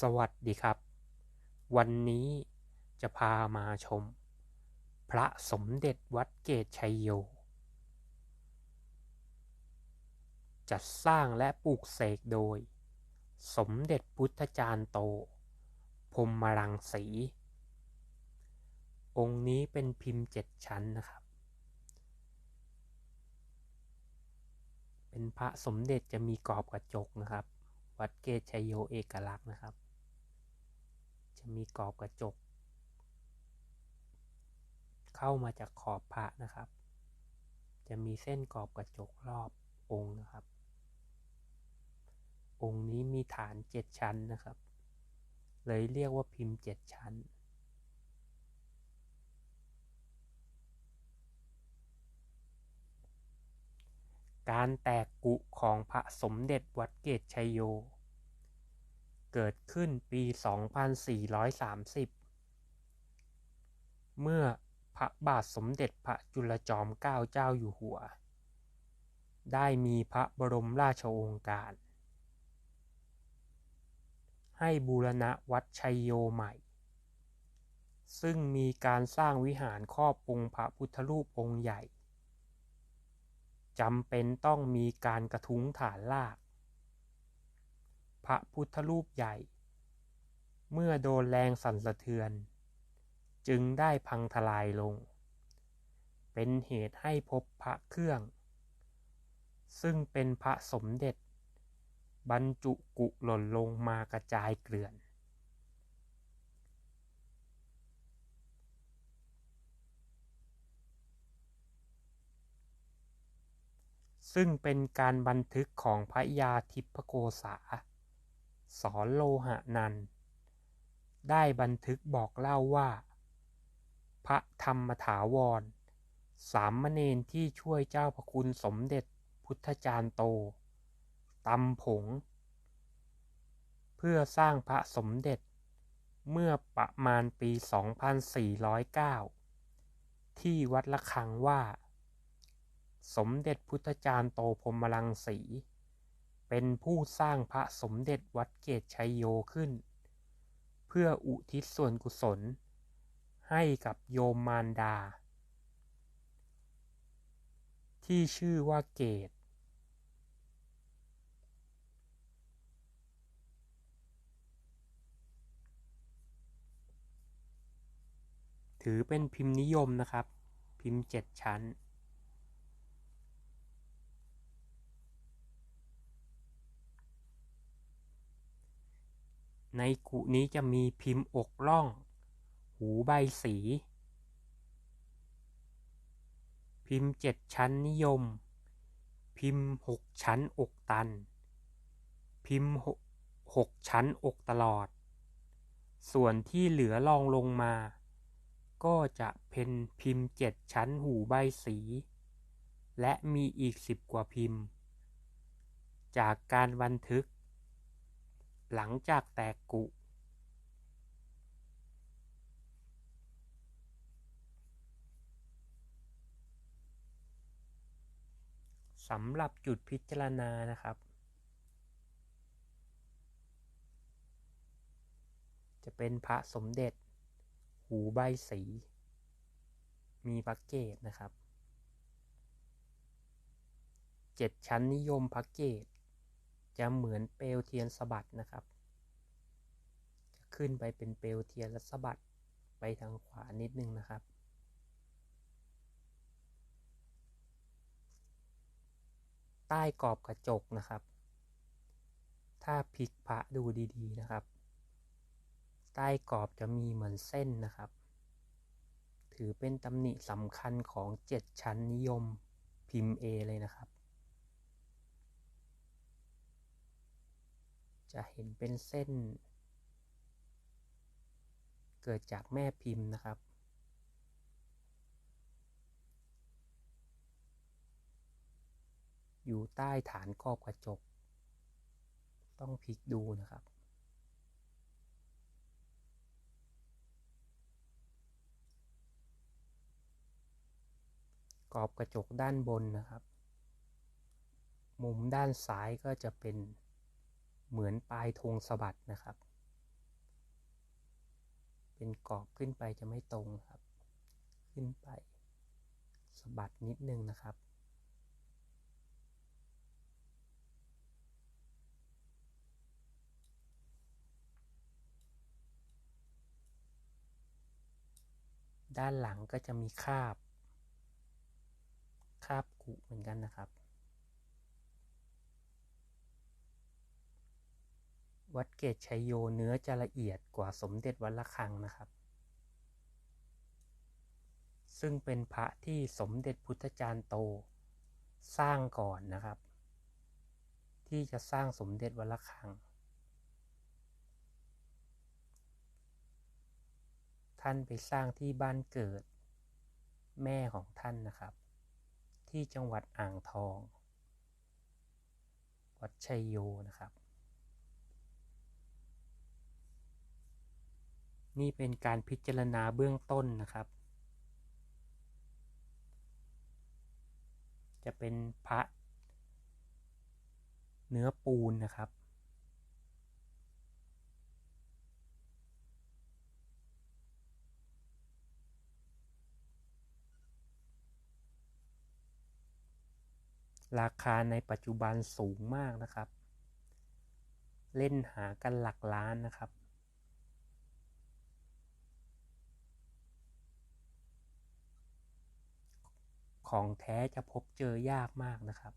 สวัสดีครับ วันนี้จะพามาชม พระสมเด็จวัดเกตชัยโย จัดสร้างและปลูกเสกโดย สมเด็จพุทธจารย์โต พรหมรังสี องค์นี้เป็นพิมพ์เจ็ดชั้นนะครับ เป็นพระสมเด็จจะมีกรอบกระจกนะครับ วัดเกตชัยโยเอกลักษณ์นะครับ จะมีกรอบกระจก เข้ามาจากขอบพระนะครับ จะมีเส้นกรอบกระจกรอบองค์นะครับ องค์นี้มีฐานเจ็ดชั้นนะครับ เลยเรียกว่าพิมพ์เจ็ดชั้นการแตกกุของพระสมเด็จวัดเกตชัยโย เกิดขึ้นปี 2430 เมื่อพระบาทสมเด็จพระจุลจอมเกล้าเจ้าอยู่หัว ได้มีพระบรมราชโองการ ให้บูรณะวัดชัยโยใหม่ ซึ่งมีการสร้างวิหารครอบองค์พระพุทธรูปองค์ใหญ่จำเป็นต้องมีการกระทุ้งฐานราก พระพุทธรูปใหญ่ เมื่อโดนแรงสั่นสะเทือน จึงได้พังทลายลง เป็นเหตุให้พบพระเครื่อง ซึ่งเป็นพระสมเด็จ บรรจุกุหล่นลงมากระจายเกลื่อน ซึ่งเป็นการบันทึกของพระยาทิพโกษา สอนโลหะนัน ได้บันทึกบอกเล่าว่า พระธรรมถาวร สามเณรที่ช่วยเจ้าพระคุณสมเด็จพุทธจารย์โตตำผง เพื่อสร้างพระสมเด็จเมื่อประมาณปี 2409 ที่วัดละคังว่า สมเด็จพุทธจารย์โตพรมรังสี เป็นผู้สร้างพระสมเด็จวัดเกตชัยโยขึ้น เพื่ออุทิศส่วนกุศล ให้กับโยมมารดา ที่ชื่อว่าเกตถือเป็นพิมพ์นิยมนะครับ พิมพ์เจ็ดชั้น ในกุนี้จะมีพิมพ์อกล่อง หูใบสี พิมพ์เจ็ดชั้นนิยม พิมพ์หกชั้นอกตัน พิมพ์หกชั้นอกตลอด ส่วนที่เหลือรองลงมา ก็จะเป็นพิมพ์เจ็ดชั้นหูใบสี และมีอีกสิบกว่าพิมพ์ จากการบันทึก หลังจากแตกกุ สำหรับจุดพิจารณานะครับ จะเป็นพระสมเด็จ หูใบสี มีพระเกตนะครับเจ็ดชั้นนิยมพระเกต จะเหมือนเปลวเทียนสะบัดนะครับ จะขึ้นไปเป็นเปลวเทียนและสะบัดไปทางขวานิดนึงนะครับ ใต้กรอบกระจกนะครับ ถ้าพลิกพระดูดีๆนะครับ ใต้กรอบจะมีเหมือนเส้นนะครับ ถือเป็นตำหนิสำคัญของเจ็ดชั้นนิยมพิมพ์ A เลยนะครับ จะเห็นเป็นเส้น เกิดจากแม่พิมพ์นะครับ อยู่ใต้ฐานกรอบกระจก ต้องพลิกดูนะครับกรอบกระจกด้านบนนะครับ มุมด้านซ้ายก็จะเป็น เหมือนปลายธงสะบัดนะครับ เป็นกรอบขึ้นไปจะไม่ตรงครับ ขึ้นไปสะบัดนิดนึงนะครับด้านหลังก็จะมีคาบ คาบกุเหมือนกันนะครับ วัดเกตชัยโยเนื้อจะละเอียดกว่าสมเด็จวัดระฆังนะครับ ซึ่งเป็นพระที่สมเด็จพุทธจารย์โตสร้างก่อนนะครับ ที่จะสร้างสมเด็จวัดระฆัง ท่านไปสร้างที่บ้านเกิด แม่ของท่านนะครับ ที่จังหวัดอ่างทอง วัดชัยโยนะครับ นี่เป็นการพิจารณาเบื้องต้นนะครับ จะเป็นพระเนื้อปูนนะครับ ราคาในปัจจุบันสูงมากนะครับ เล่นหากันหลักล้านนะครับ ของแท้จะพบเจอยากมากนะครับ